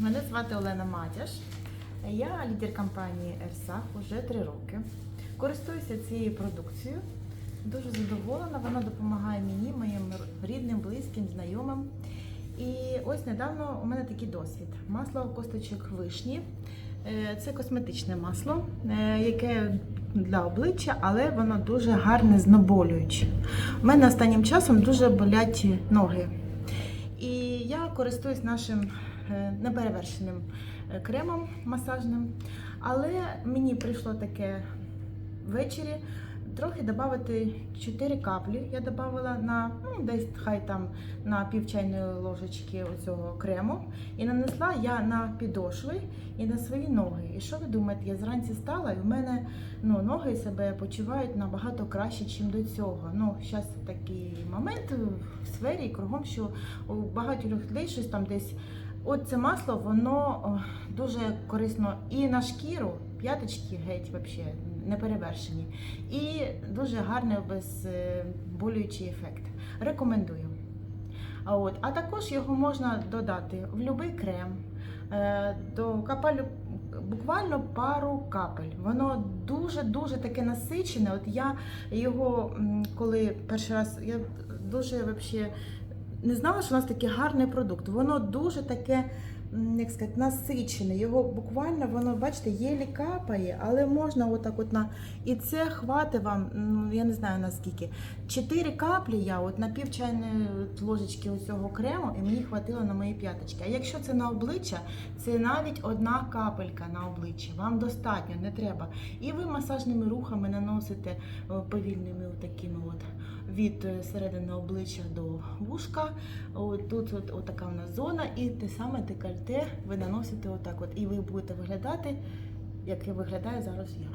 Мене звати Олена Матяш. Я лідер компанії Ерсах уже три роки. Користуюся цією продукцією. Дуже задоволена. Вона допомагає мені, моїм рідним, близьким, знайомим. І ось недавно у мене такий досвід. Масло косточок вишні. Е, Це косметичне масло, е, яке для обличчя, але воно дуже гарне, знеболююче. У мене останнім часом дуже болять ноги. І я користуюсь нашим неперевершеним е, кремом масажним. Але мені прийшло таке ввечері трохи додати 4 каплі. Я додавала на ну, десь хай там на пів чайної ложечки оцього крему. І нанесла я на підошви і на свої ноги. І що ви думаєте? Я зранці стала, і в мене ну, ноги себе почувають набагато краще, ніж до цього. Ну, зараз такий момент в сфері кругом, що у багатьох людей щось там десь. От це масло, воно дуже корисно і на шкіру, п'яточки геть вообще не перевершені. І дуже гарний безболюючий ефект. Рекомендую. А, от, а також його можна додати в будь-який крем. Е, До капелю буквально пару капель. Воно дуже-дуже таке насичене. От я його, коли перший раз, я дуже вообще не знала, що у нас такий гарний продукт. Воно дуже таке, як сказати, насичене. Його буквально воно, бачите, єлі капає, але можна отак от на. І це хватить вам, ну, я не знаю наскільки. Чотири каплі я от на пів чайної ложечки цього крему, і мені хватило на мої п'яточки. А якщо це на обличчя, це навіть одна капелька на обличчя. Вам достатньо, не треба. І ви масажними рухами наносите е, повільними такими от від е, середини обличчя до вушка. От тут от, от така в нас зона, і те саме декольте ви наносите отак. От, і ви будете виглядати, як я виглядаю зараз я.